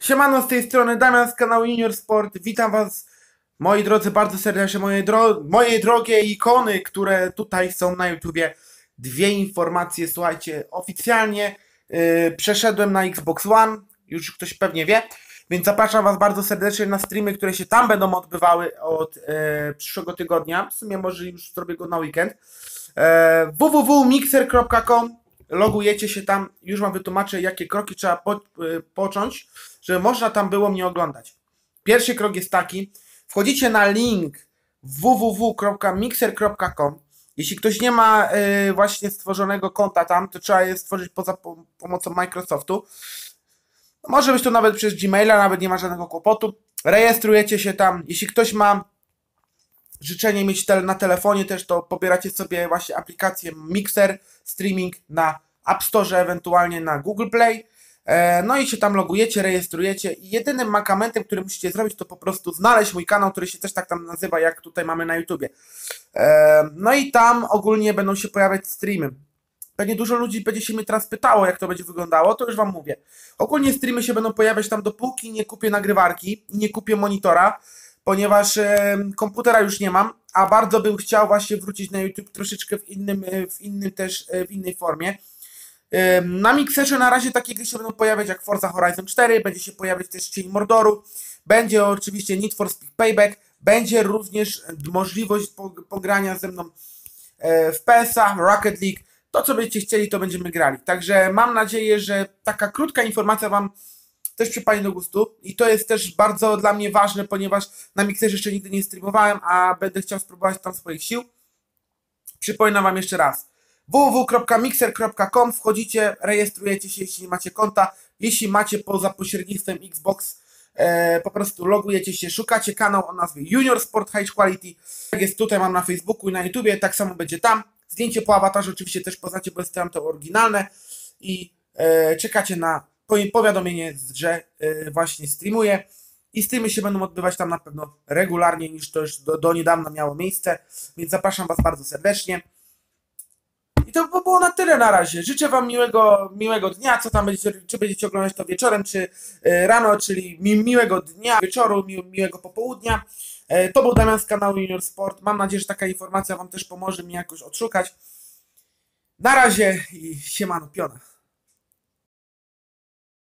Siemano, z tej strony Damian z kanału Junior Sport. Witam Was, moi drodzy, bardzo serdecznie, moje, dro moje drogie ikony, które tutaj są na YouTubie. Dwie informacje, słuchajcie, oficjalnie yy, przeszedłem na Xbox One, już ktoś pewnie wie, więc zapraszam Was bardzo serdecznie na streamy, które się tam będą odbywały od yy, przyszłego tygodnia. W sumie może już zrobię go na weekend. Yy, www.mixer.com logujecie się tam, już Wam wytłumaczę, jakie kroki trzeba po, y, począć, żeby można tam było mnie oglądać. Pierwszy krok jest taki, wchodzicie na link www.mixer.com jeśli ktoś nie ma y, właśnie stworzonego konta tam, to trzeba je stworzyć poza po, pomocą Microsoftu. Może być to nawet przez Gmaila, nawet nie ma żadnego kłopotu. Rejestrujecie się tam. Jeśli ktoś ma życzenie mieć tel na telefonie też, to pobieracie sobie właśnie aplikację Mixer Streaming na App Store, ewentualnie na Google Play. E, no i się tam logujecie, rejestrujecie i jedynym mankamentem, który musicie zrobić, to po prostu znaleźć mój kanał, który się też tak tam nazywa, jak tutaj mamy na YouTubie. E, no i tam ogólnie będą się pojawiać streamy. Pewnie dużo ludzi będzie się mnie teraz pytało, jak to będzie wyglądało, to już Wam mówię. Ogólnie streamy się będą pojawiać tam, dopóki nie kupię nagrywarki, nie kupię monitora, ponieważ e, komputera już nie mam, a bardzo bym chciał właśnie wrócić na YouTube troszeczkę w innym, w innym też, w innej formie. Na Mixerze na razie takie gry się będą pojawiać jak Forza Horizon 4, będzie się pojawiać też Cień Mordoru, będzie oczywiście Need for Speed Payback, będzie również możliwość pogrania ze mną e, w PSA, Rocket League, to co będziecie chcieli, to będziemy grali. Także mam nadzieję, że taka krótka informacja Wam też przypadnie do gustu i to jest też bardzo dla mnie ważne, ponieważ na Mixerze jeszcze nigdy nie streamowałem, a będę chciał spróbować tam swoich sił. Przypominam Wam jeszcze raz www.mixer.com wchodzicie, rejestrujecie się, jeśli nie macie konta, jeśli macie poza pośrednictwem Xbox e, po prostu logujecie się, szukacie kanał o nazwie Junior Sport High Quality, tak jest tutaj, mam na Facebooku i na YouTubie, tak samo będzie tam, zdjęcie po awatarze oczywiście też poznacie, bo jest tam to oryginalne. I e, czekacie na powiadomienie, że y, właśnie streamuję. I streamy się będą odbywać tam na pewno regularnie niż to już do, do niedawna miało miejsce, więc zapraszam Was bardzo serdecznie. To by było na tyle na razie. Życzę Wam miłego, miłego dnia, co tam będziecie, czy będziecie oglądać to wieczorem, czy y, rano, czyli mi, miłego dnia, wieczoru, mi, miłego popołudnia. E, to był Damian z kanału Junior Sport. Mam nadzieję, że taka informacja Wam też pomoże mi jakoś odszukać. Na razie i siemano piona.